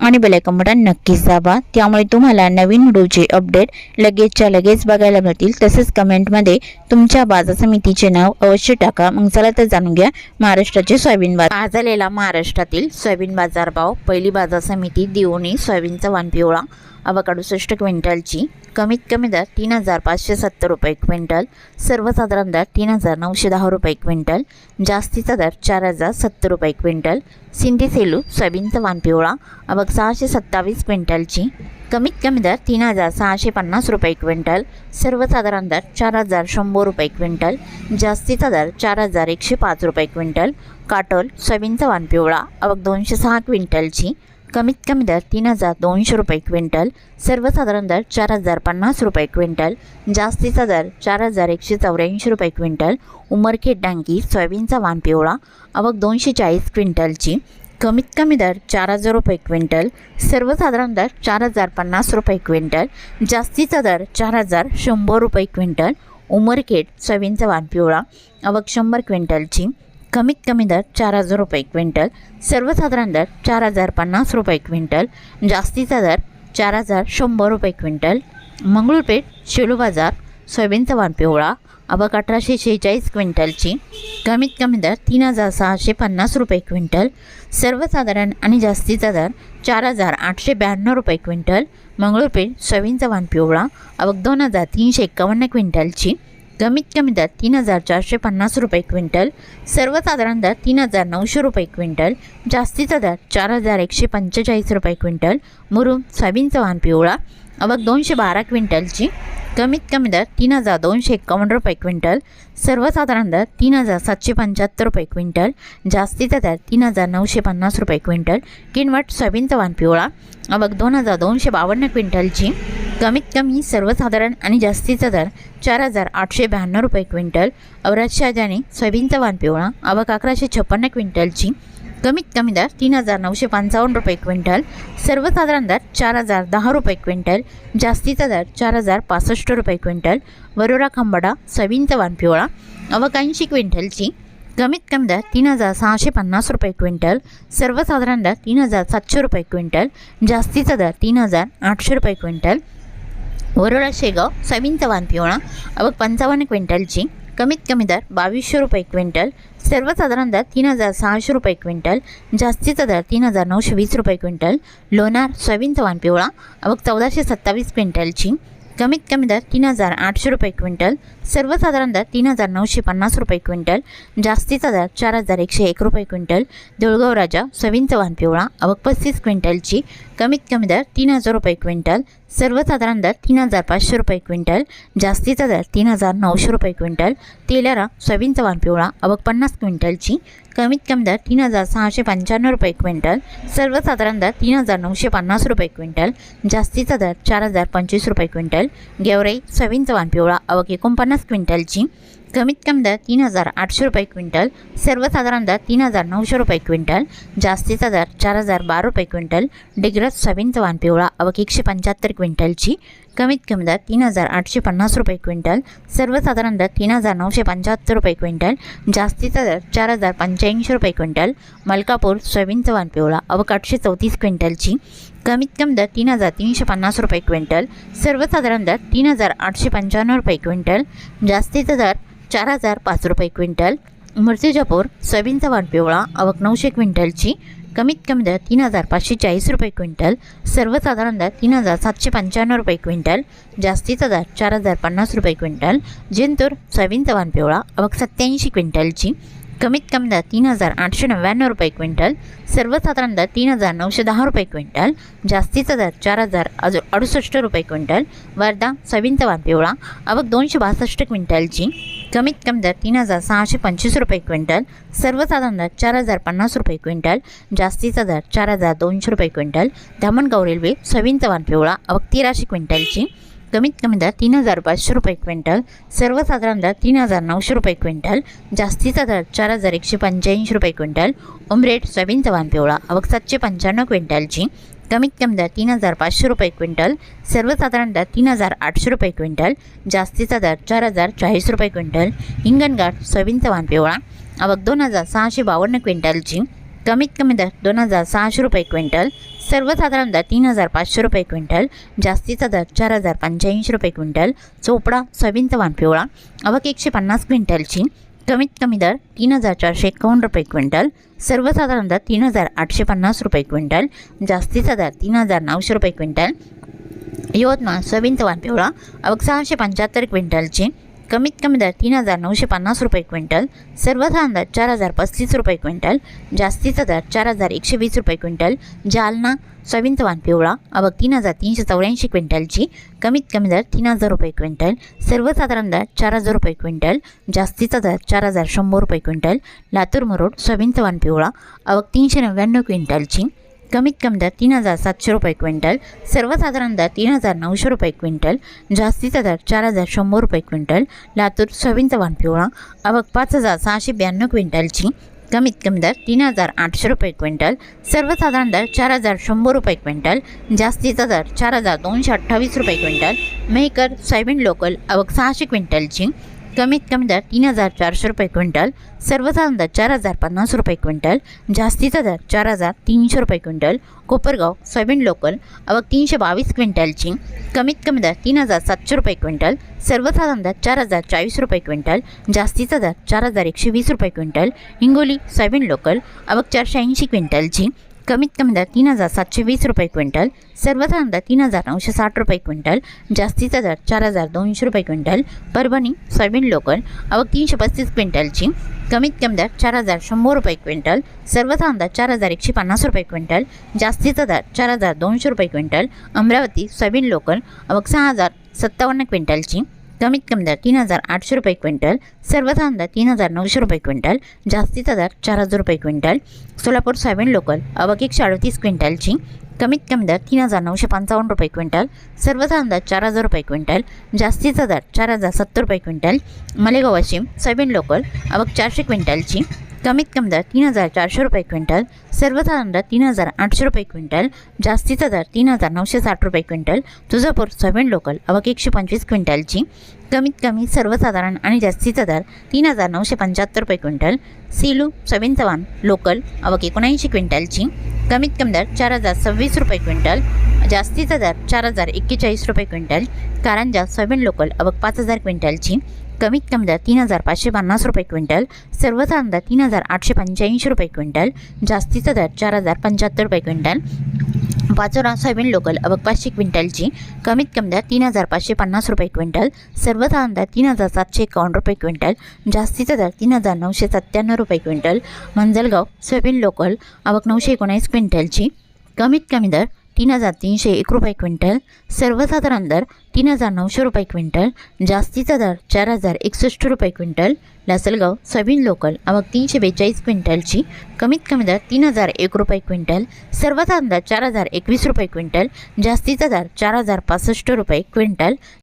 आणि bell icon button नक्कीच दाबा. त्यामुळे तुम्हाला नवीन व्हिडिओचे अपडेट लगेचच्या लगेच बघायला मिळतील. तसेच कमेंटमध्ये तुमच्या बाजार समितीचे नाव अवश्य टाका. मग चला तर जाणून घ्या महाराष्ट्राचे सोयाबीन बाजार. आज आलेला महाराष्ट्रातील सोयाबीन बाजार भाव. पहिली बाजार समिती दिवणी सोयाबीनचा वाण पिवळा. आवक अडुसष्ट क्विंटलची. कमीत कमी दर तीन हजार पाचशे सत्तर रुपये क्विंटल. सर्वसाधारण दर तीन हजार नऊशे दहा रुपये क्विंटल. जास्तीचा दर चार हजार सत्तर रुपये क्विंटल. सिंधी सेलू सोयाबीनचा वानपिवळा पिवळा सहाशे सत्तावीस क्विंटलची. कमीत कमी दर तीन हजार सहाशे पन्नास रुपये क्विंटल. सर्वसाधारण दर चार हजार शंभर रुपये क्विंटल. जास्तीचा दर चार हजार एकशे पाच रुपये क्विंटल. काटोल सोयाबीनचा वानपिवळा पिवळा दोनशे सहा क्विंटलची. कमीत कमी दर तीन हजार दोनशे रुपये क्विंटल सर्वसाधारण दर चार हजार पन्नास रुपये क्विंटल जास्तीचा दर चार हजार एकशे चौऱ्याऐंशी रुपये क्विंटल उमरखेड डांगी सोयाबीनचा वाण पिवळा आवक दोनशे चाळीस क्विंटलची कमीत कमी दर चार हजार रुपये क्विंटल सर्वसाधारण दर चार हजार पन्नास रुपये क्विंटल जास्तीचा दर चार हजार शंभर रुपये क्विंटल उमरखेड सोयाबीनचा वाण पिवळा आवक शंभर क्विंटलची कमीत कमी दर चार हजार रुपये क्विंटल सर्वसाधारण दर चार हजार पन्नास रुपये क्विंटल जास्तीचा दर चार हजार शंभर रुपये क्विंटल मंगळूरपेठ शेलू बाजार सोयाबीनचा वाण पिवळा अबक अठराशे शेहेचाळीस क्विंटलची कमीत कमी दर तीन हजार सहाशे पन्नास रुपये क्विंटल सर्वसाधारण आणि जास्तीचा दर चार हजार आठशे ब्याण्णव रुपये क्विंटल मंगळूरपेठ सोयाबीनचा वाण पिवळा अबक दोन हजार तीनशे एक्कावन्न क्विंटलची कमीत कमी दर तीन हजार चारशे पन्नास रुपये क्विंटल सर्वसाधारण दर तीन हजार नऊशे रुपये क्विंटल जास्तीचा दर चार हजार एकशे पंचेचाळीस रुपये क्विंटल मुरुम सोयाबीनचा वाहन पिवळा अवघ दोनशे बारा क्विंटलची कमीत कमी दर तीन हजार दोनशे एक्कावन्न रुपये क्विंटल सर्वसाधारण दर तीन हजार सातशे पंच्याहत्तर रुपये क्विंटल जास्तीचा दर तीन हजार नऊशे पन्नास रुपये क्विंटल किनवट सोयाबीनचा वाहन पिवळा अवघ दोन हजार दोनशे बावन्न क्विंटलची कमीत कमी सर्वसाधारण आणि जास्तीचा दर चार हजार आठशे ब्याण्णव रुपये क्विंटल औरत शाहजाने सोयाबीनचा वाण पिवळा आवक अकराशे छप्पन्न क्विंटलची कमीत कमी दर तीन हजार नऊशे पंचावन्न रुपये क्विंटल सर्वसाधारण दर चार हजार दहा रुपये क्विंटल जास्तीचा दर चार हजार पासष्ट रुपये क्विंटल वरोरा खंबाडा सोयाबीनचा वाण पिवळा आवक ऐंशी क्विंटलची कमीत कमी दर तीन हजार सहाशे पन्नास रुपये क्विंटल सर्वसाधारण दर तीन हजार सातशे रुपये क्विंटल जास्तीचा दर तीन हजार आठशे रुपये क्विंटल वरोडा शेगाव सविंतवान पिवळा व पंचावन्न क्विंटलची कमीत कमी दर बावीसशे रुपये क्विंटल सर्वसाधारण दर तीन हजार सहाशे रुपये क्विंटल जास्तीचा दर तीन हजार नऊशे वीस रुपये क्विंटल लोणार सोयाबीनचा पिवळा आवक चौदाशे सत्तावीस क्विंटलची कमीत कमी दर तीन हजार आठशे रुपये क्विंटल सर्वसाधारण दर तीन हजार नऊशे पन्नास रुपये क्विंटल जास्तीचा दर चार हजार एकशे एक रुपये क्विंटल देऊळगाव राजा सविंतवान पिवळा आवक पस्तीस क्विंटलची कमीत कमी दर तीन हजार रुपये क्विंटल सर्वसाधारण दर तीन हजार पाचशे रुपये क्विंटल जास्तीचा दर तीन हजार नऊशे रुपये क्विंटल तेलारा सोयाबीनचा वाण पिवळा अवघ पन्नास क्विंटलची कमीत कमी दर तीन हजार सहाशे पंच्याण्णव रुपये क्विंटल सर्वसाधारण दर तीन हजार नऊशे पन्नास रुपये क्विंटल जास्तीचा दर चार हजार पंचवीस रुपये क्विंटल गेवराई सोयाबीनचा वाण पिवळा अवघ एकोणपन्नास क्विंटलची कमीत कमी दर तीन हजार आठशे रुपये क्विंटल सर्वसाधारण दर तीन हजार नऊशे रुपये क्विंटल जास्तीचा दर चार हजार बारा रुपये क्विंटल डिग्रज सोयाबीनचा वाण पिवळा अवघ एकशे पंच्याहत्तर क्विंटलची कमीत कमी दर तीन हजार आठशे पन्नास रुपये क्विंटल सर्वसाधारण दर तीन हजार नऊशे पंच्याहत्तर रुपये क्विंटल जास्तीचा दर चार हजार पंच्याऐंशी रुपये क्विंटल मलकापूर सोयाबीनचा वाण पिवळा अवघ आठशे चौतीस क्विंटलची कमीत कमी दर तीन हजार तीनशे पन्नास रुपये क्विंटल सर्वसाधारण दर तीन हजार आठशे पंच्याण्णव रुपये क्विंटल जास्तीचा दर चार हजार पाच रुपये क्विंटल मुर्तिजापूर सोयाबीनचा वाण पिवळा आवक नऊशे क्विंटलची कमीत कमी दर तीन हजार पाचशे चाळीस रुपये क्विंटल सर्वसाधारण दर तीन हजार सातशे पंच्याण्णव रुपये क्विंटल जास्तीचा दर चार हजार पन्नास रुपये क्विंटल जिंतूर सोयाबीनचा वाण पिवळा आवक सत्याऐंशी क्विंटलची कमीत कमी दर तीन हजार आठशे नव्याण्णव रुपये क्विंटल सर्वसाधारण दर तीन हजार नऊशे दहा रुपये क्विंटल जास्तीचा दर चार हजार अजून अडुसष्ट रुपये क्विंटल वर्धा सोयाबीनचा वाण पिवळा अवघ दोनशे बासष्ट क्विंटलची कमीत कमी दर तीन हजार सहाशे पंचवीस रुपये क्विंटल सर्वसाधारण दर चार हजार पन्नास रुपये क्विंटल जास्तीचा दर चार हजार दोनशे रुपये क्विंटल धामणगाव रेल्वे सोयाबीनचा वाण पिवळा अवघ तेराशे क्विंटलची कमीत कमी दर तीन हजार पाचशे रुपये क्विंटल सर्वसाधारण दर तीन हजार नऊशे रुपये क्विंटल जास्तीचा दर चार हजार एकशे पंच्याऐंशी रुपये क्विंटल उमरेट सोयाबीनचा वाण पिवळा आवक सातशे पंच्याण्णव क्विंटलची. कमीत कमी दर तीन हजार पाचशे रुपये क्विंटल सर्वसाधारण दर तीन हजार आठशे रुपये क्विंटल जास्तीचा दर चार हजार चाळीस रुपये क्विंटल हिंगणघाट सोयाबीनचा वाण पिवळा आवक दोन हजार सहाशे बावन्न क्विंटलची. कमीत कमी दर दोन हजार सहाशे रुपये क्विंटल सर्वसाधारण दर तीन हजार पाचशे रुपये क्विंटल जास्तीचा दर चार हजार पंच्याऐंशी रुपये क्विंटल चोपडा सोयाबीनचा वाण पिवळा आवक एकशे पन्नास क्विंटलची कमीत कमी दर तीन हजार चारशे एकावन्न रुपये क्विंटल सर्वसाधारण दर तीन हजार आठशे पन्नास रुपये क्विंटल जास्तीचा दर तीन हजार नऊशे रुपये क्विंटल यवतमाळ सोयाबीनचा वाण पिवळा आवक सहाशे पंच्याहत्तर क्विंटलची कमीत कमी दर तीन हजार नऊशे पन्नास रुपये क्विंटल सर्वसाधारण दर चार हजार पस्तीस रुपये क्विंटल जास्तीचा दर चार हजार एकशे वीस रुपये क्विंटल जालना सोयाबीनचा पिवळा अबक तीन हजार तीनशे चौऱ्याऐंशी क्विंटलची कमीत कमी दर तीन हजार रुपये क्विंटल सर्वसाधारण दर चार हजार रुपये क्विंटल जास्तीचा दर चार हजार शंभर रुपये क्विंटल लातूर मरोड सविंतवान पिवळा आवक तीनशे नव्याण्णव क्विंटलची कमीत कमी दर तीन हजार सातशे रुपये क्विंटल सर्वसाधारण दर तीन हजार नऊशे रुपये क्विंटल जास्तीचा दर चार हजार शंभर रुपये क्विंटल लातूर सोयाबीनचा वाण पिवळा अवक पाच हजार सहाशे ब्याण्णव क्विंटलची कमीत कमी दर तीन हजार आठशे रुपये क्विंटल सर्वसाधारण दर चार हजार शंभर रुपये क्विंटल जास्तीचा दर चार हजार दोनशे अठ्ठावीस रुपये क्विंटल मेहकर सोयाबीन लोकल अवक सहाशे क्विंटलची कमीत कमी दर तीन हजार चारशे रुपये क्विंटल सर्वसाधारण दर चार हजार पन्नास रुपये क्विंटल जास्तीचा दर चार हजार तीनशे रुपये क्विंटल कोपरगाव सोयाबीन लोकल आवक तीनशे बावीस क्विंटलची कमीत कमी दर तीन हजार सातशे रुपये क्विंटल सर्वसाधारण दर चार हजार चाळीस रुपये क्विंटल जास्तीचा दर चार हजार एकशे वीस रुपये क्विंटल हिंगोली सोयाबीन लोकल आवक चारशे ऐंशी क्विंटलची कमीत कमी दर तीन हजार सातशे वीस रुपये क्विंटल सर्वसाधारण दर तीन हजार नऊशे साठ रुपये क्विंटल जास्तीचा दर चार हजार दोनशे रुपये क्विंटल परभणी सोयाबीन लोकल आवक तीनशे पस्तीस क्विंटलची कमीत कमी दर चार हजार शंभर रुपये क्विंटल सर्वसाधारण दर चार हजार एकशे पन्नास रुपये क्विंटल जास्तीचा दर चार हजार दोनशे रुपये क्विंटल अमरावती सोयाबीन लोकल आवक सहा हजार सत्तावन्न क्विंटलची कमीत कमी दर तीन हजार आठशे रुपये क्विंटल सर्वसाधारण दर तीन हजार नऊशे रुपये क्विंटल जास्तीचा दर चार हजार रुपये क्विंटल सोलापूर सोयाबीन लोकल आवक एकशे अडतीस क्विंटलची कमीत कमी दर तीन हजार नऊशे पंचावन्न रुपये क्विंटल सर्वसाधारण दर चार हजार रुपये क्विंटल जास्तीचा दर चार हजार सत्तर रुपये quintal Malegaon Washim soybean local आवक चारशे क्विंटलची कमीत कमी दर तीन हजार चारशे रुपये क्विंटल सर्वसाधारण दर तीन हजार आठशे रुपये क्विंटल जास्तीचा दर तीन हजार नऊशे साठ रुपये क्विंटल तुळजापूर सोयाबीन लोकल अवघ एकशे पंचवीस क्विंटलची कमीत कमी सर्वसाधारण आणि जास्तीचा दर तीन हजार नऊशे पंच्याहत्तर रुपये quintal Silu soybean Chavan local अवघ एकोणऐंशी क्विंटलची कमीत कमी दर चार हजार सव्वीस रुपये क्विंटल जास्तीचा दर चार हजार एक्केचाळीस रुपये क्विंटल कारंजा सोयाबीन लोकल अवघ पाच हजार क्विंटलची कमीत कमी दर तीन हजार पाचशे पन्नास रुपये क्विंटल सर्वसाधारण दर तीन हजार आठशे पंच्याऐंशी रुपये क्विंटल जास्तीचा दर चार हजार पंच्याहत्तर रुपये क्विंटल. बाजोरा सोयाबीन लोकल अबक पाचशे क्विंटलची कमीत कमी दर तीन हजार पाचशे पन्नास रुपये क्विंटल सर्वसाधारण दर तीन हजार सातशे एकावन्न रुपये क्विंटल जास्तीचा दर तीन हजार नऊशे सत्त्याण्णव रुपये क्विंटल. मंजलगाव सोयाबीन लोकल अबक नऊशे एकोणीस क्विंटलची कमीत कमी दर तीन हजार तीनशे एक रुपये क्विंटल सर्वसाधारण दर तीन हजार नऊशे रुपये क्विंटल जास्तीचा दर चार हजार एकसष्ट रुपये क्विंटल लासलगाव सोयाबीन लोकल आवक तीनशे बेचाळीस क्विंटलची कमीत कमी दर तीन हजार एक रुपये क्विंटल सर्वसाधारण दर चार हजार एकवीस रुपये क्विंटल जास्तीचा दर चार हजार पासष्ट रुपये क्विंटल